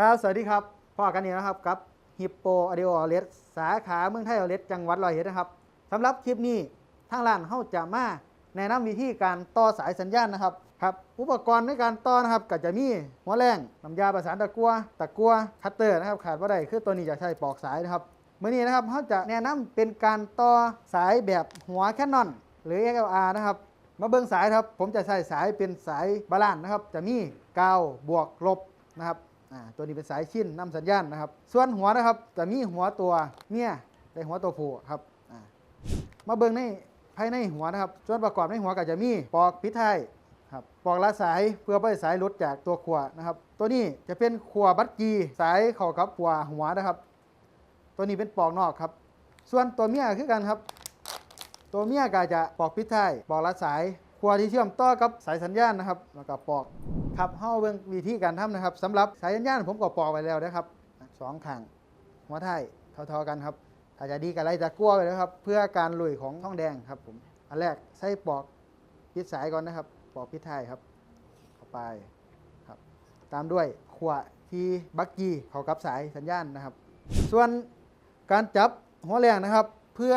ครับ สวัสดีครับพ่อกันนี่ยนะครับกับฮิปโปอ d ดิโอเลสสาขาเมืองไทยอเลสจังหวัดร้อยเอ็ดนะครับสำหรับคลิปนี้ทางร้านเขาจะมาแนะนำวิธีการต่อสายสัญญาณนะครับครับอุปกรณ์ในการต่อนะครับก็จะมีหัวแรงน้ำยาประสานตะกัวตะกัวคัตเตอร์นะครับขาดว่าได้คือตัวนี้จะใช้ปอกสายนะครับเมื่อนี้นะครับเขาจะแนะนำเป็นการต่อสายแบบหัวแคนนอนหรือ XLR นะครับมาเบิ้งสายครับผมจะใช้สายเป็นสายบาลานนะครับ จะมีกาวบวกลบนะครับ อ่าตัวนี้เป็นสายชิ้นนำสัญญาณนะครับ ส่วนหัวนะครับจะมีหัวตัวเมียและหัวตัวผู้ครับอ่ามาเบิ้งในภายในหัวนะครับ ส่วนประกอบในหัวก็จะมีปอกพิษไทยครับปอกละสายเพื่อไม่ให้สายลดจากตัวขวนะครับ ตัวนี้จะเป็นขวบัตกีสายเข้ากับขวหัวนะครับ ตัวนี้เป็นปอกนอกครับ ส่วนตัวเมียคือกันครับ ตัวเมียก็จะปอกพิษไทยปอกละสาย ขวที่เชื่อมต่อกับสายสัญญาณนะครับแล้วก็ปอกครับเฮาเบิ่งวิธีการทำนะครับสำหรับสายสัญญาณผมก็ปอกไว้แล้วนะครับสองข้างหัวไทยเท่าๆกันครับถ้าจจะดีกับอะไรจะกลัวไปแล้วครับ เพื่อการลุยของท้องแดงครับผมอันแรกใส่ปอกพิษสายก่อนนะครับปอกพิษไทยครับเข้าไปครับ ตามด้วยขวที่บักกี้เขากับสายสัญญาณนะครับ ส่วนการจับหัวแรงนะครับ เพื่อ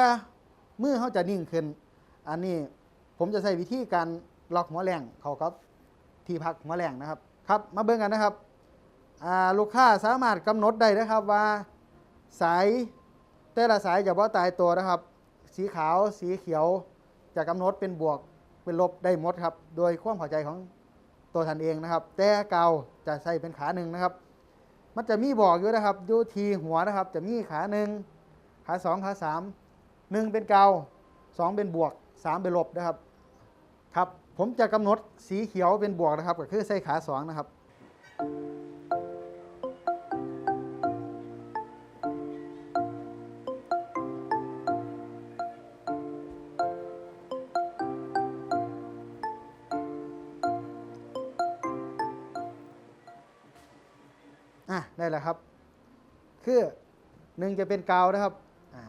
มือเขาจะนิ่งขึ้น อันนี้ ผมจะใช้วิธีการล็อกหัวแรงเขากับที่พักหัวแรงนะครับครับมาเบิ่งกันนะครับลูกค้าสามารถกำหนดได้นะครับว่าสายแต่ละสายจะว่าตายตัวนะครับ สีขาวสีเขียวจะกำหนดเป็นบวกเป็นลบได้หมดครับ โดยความเข้าใจของตัวท่านเองนะครับ แต่เกาจะใส่เป็นขาหนึ่งนะครับ มันจะมีบอกอยู่นะครับอยู่ทีหัวนะครับ จะมีขาหนึ่งขาสองขาสามหนึ่งเป็นเกาสองเป็นบวกสามเป็นลบนะครับ ครับ ผมจะกำหนดสีเขียวเป็นบวกนะครับ ก็คือใส่ขาสองนะครับ อะ ได้แล้วครับ คือหนึ่งจะเป็นกาวนะครับอ่า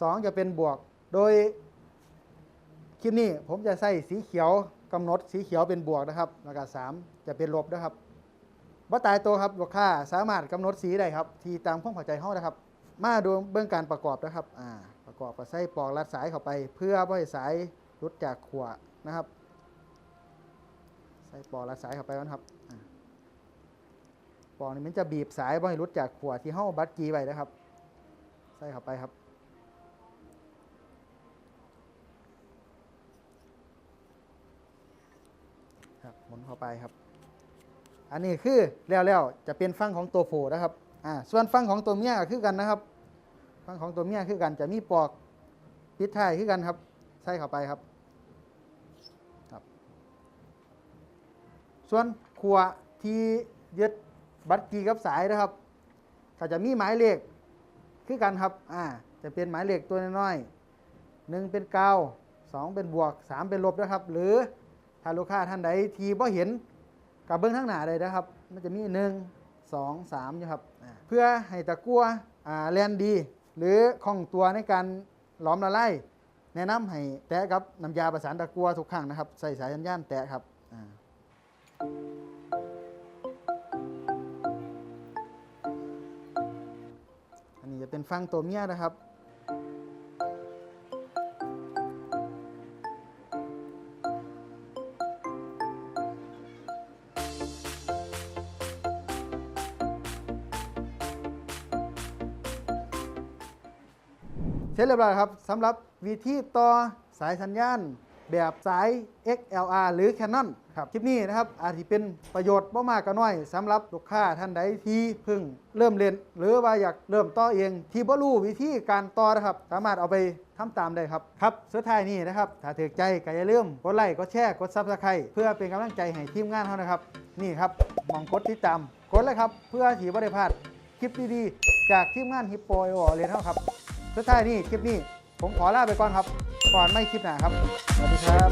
สองจะเป็นบวก โดย คลิปนี้ผมจะใส่สีเขียวกำหนดสีเขียวเป็นบวกนะครับแล้วก็สามจะเป็นลบนะครับว่าตายตัวครับลูกค้าสามารถกำหนดสีได้ครับ ที่ตามความเข้าใจเฮานะครับ มาดูเบื้องการประกอบนะครับอ่าประกอบกับใส่ปลอกรัดสายเข้าไป เพื่อไม่ให้สายหลุดจากขวนะครับ ใส่ปลอกรัดสายเข้าไปก่อนครับอ่าปอกนี่มันจะบีบสายบ่ให้หลุดจากขวดที่ห้าบัตรกีไว้นะครับ ใส่เข้าไปครับ ครับหมุน เข้าไปครับ อันนี้คือแล้วแล้วจะเป็นฟังของตัวโผนะครับอ่าส่วนฟังของตัวเมียก็คือกันนะครับ ฟังของตัวเมียคือกันจะมีปอกปิดท้ายคือกันครับ ใส่เข้าไปครับครับ ส่วนขวที่ยึดบัตรกีกับสายนะครับก็จะมีหมายเลขคือกันครับอ่าจะเป็นหมายเลขตัวน้อยๆหนึ่งเป็นเก้าสองเป็นบวกสามเป็นลบนะครับ หรือ ถ้าลูกค้าท่านใดทีบ่เห็นกับเบื้องข้างหน้าเลยนะครับ มันจะมีหนึ่งสองสามนะครับอ่าเพื่อให้ตะกั่วอ่าแลนดี หรือคล่องตัวในการหลอมละลายแนะนำให้แตะกับน้ำยาประสานตะกั่วทุกครั้งนะครับ ใส่สายสัญญาณแตะครับอ่าอันนี้จะเป็นฟังตัวเมียนะครับ เสร็จเรียบร้อยครับสำหรับวิธีต่อสายสัญญาณ แบบสาย XLR หรือ Canon ครับคลิปนี้นะครับอาจจะเป็นประโยชน์บ่มากก็น้อยสำหรับลูกค้าท่านใดที่เพิ่งเริ่มเล่นหรือว่าอยากเริ่มต่อเอง ที่บ่รู้วิธีการต่อนะครับ สามารถเอาไปทำตามได้ครับครับสุดท้ายนี้นะครับถ้าถือใจก็อย่าลืมกดไลค์กดแชร์กด Subscribe เพื่อเป็นกำลังใจให้ทีมงานเขานะครับ นี่ครับมองกดติดตามกดเลยครับ เพื่อที่บ่ได้พลาดคลิปดีๆ จากทีมงานฮิปโปเอเรียนเท่าครับ สุดท้ายนี่คลิปนี้ ผมขอลาไปก่อนครับ ก่อนไม่คลิปหนาครับ สวัสดีครับ